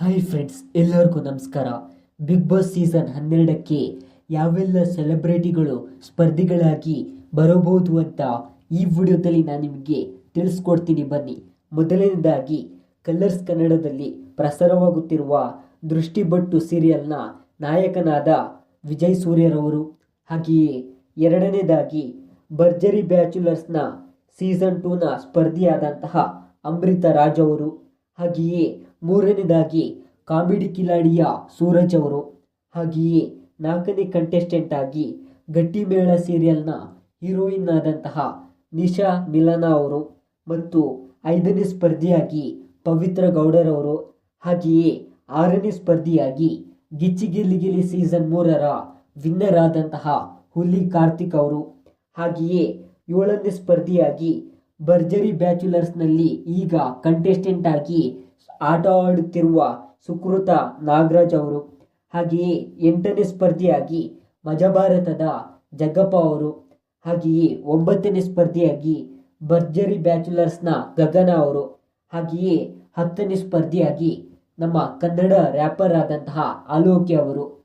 Hi friends, ಎಲ್ಲರಿಗೂ ನಮಸ್ಕಾರ. Big boss season ಹನ್ನೆರಡಕ್ಕೆ ಯಾವೆಲ್ಲ ಸೆಲೆಬ್ರಿಟಿಗಳು ಸ್ಪರ್ಧಿಗಳಾಗಿ ಬರಬಹುದು ಅಂತ ಈ ವಿಡಿಯೋದಲ್ಲಿ ನಾನು ನಿಮಗೆ ತಿಳಿಸ್ಕೊಡ್ತೀನಿ. ಬನ್ನಿ. ಮೊದಲನೇದಾಗಿ, ಕಲರ್ಸ್ ಕನ್ನಡದಲ್ಲಿ ಪ್ರಸಾರವಾಗುತ್ತಿರುವ ದೃಷ್ಟಿಬಟ್ಟು ಸೀರಿಯಲ್ನ ನಾಯಕನಾದ ವಿಜಯ್ ಸೂರ್ಯರವರು. ಹಾಗೆಯೇ ಎರಡನೇದಾಗಿ, ಭರ್ಜರಿ ಬ್ಯಾಚುಲರ್ಸ್ನ ಸೀಸನ್ ಟೂನ ಸ್ಪರ್ಧಿಯಾದಂತಹ ಅಮೃತ ರಾಜ್ ಅವರು. ಹಾಗೆಯೇ ಮೂರನೇದಾಗಿ ಕಾಮಿಡಿ ಕಿಲಾಡಿಯ ಸೂರಜ್ ಅವರು. ಹಾಗೆಯೇ ನಾಲ್ಕನೇ ಕಂಟೆಸ್ಟೆಂಟ್ ಆಗಿ ಗಟ್ಟಿಮೇಳ ಸೀರಿಯಲ್ನ ಹೀರೋಯಿನ್ ಆದಂತಹ ನಿಶಾ ಮಿಲನಾ ಅವರು ಮತ್ತು ಐದನೇ ಸ್ಪರ್ಧಿಯಾಗಿ ಪವಿತ್ರ ಗೌಡರವರು ಹಾಗೆಯೇ ಆರನೇ ಸ್ಪರ್ಧಿಯಾಗಿ ಗಿಚ್ಚಿ ಗಿಲ್ಲಿ ಗಿಲಿ ಸೀಸನ್ ಮೂರರ ವಿನ್ನರ್ ಆದಂತಹ ಹುಲಿ ಕಾರ್ತಿಕ್ ಅವರು. ಹಾಗೆಯೇ ಏಳನೇ ಸ್ಪರ್ಧಿಯಾಗಿ ಭರ್ಜರಿ ಬ್ಯಾಚುಲರ್ಸ್ನಲ್ಲಿ ಈಗ ಕಂಟೆಸ್ಟೆಂಟ್ ಆಗಿ ಆಟ ಆಡುತ್ತಿರುವ ಸುಕೃತ ನಾಗರಾಜ್ ಅವರು. ಹಾಗೆಯೇ ಎಂಟನೇ ಸ್ಪರ್ಧಿಯಾಗಿ ಮಜಭಾರತದ ಜಗ್ಗಪ್ಪ ಅವರು. ಹಾಗೆಯೇ ಒಂಬತ್ತನೇ ಸ್ಪರ್ಧಿಯಾಗಿ ಭರ್ಜರಿ ಬ್ಯಾಚುಲರ್ಸ್ನ ಗಗನ ಅವರು. ಹಾಗೆಯೇ ಹತ್ತನೇ ಸ್ಪರ್ಧಿಯಾಗಿ ನಮ್ಮ ಕನ್ನಡ ರ್ಯಾಪರ್ ಆದಂತಹ ಆಲೋಕ್ಯ ಅವರು.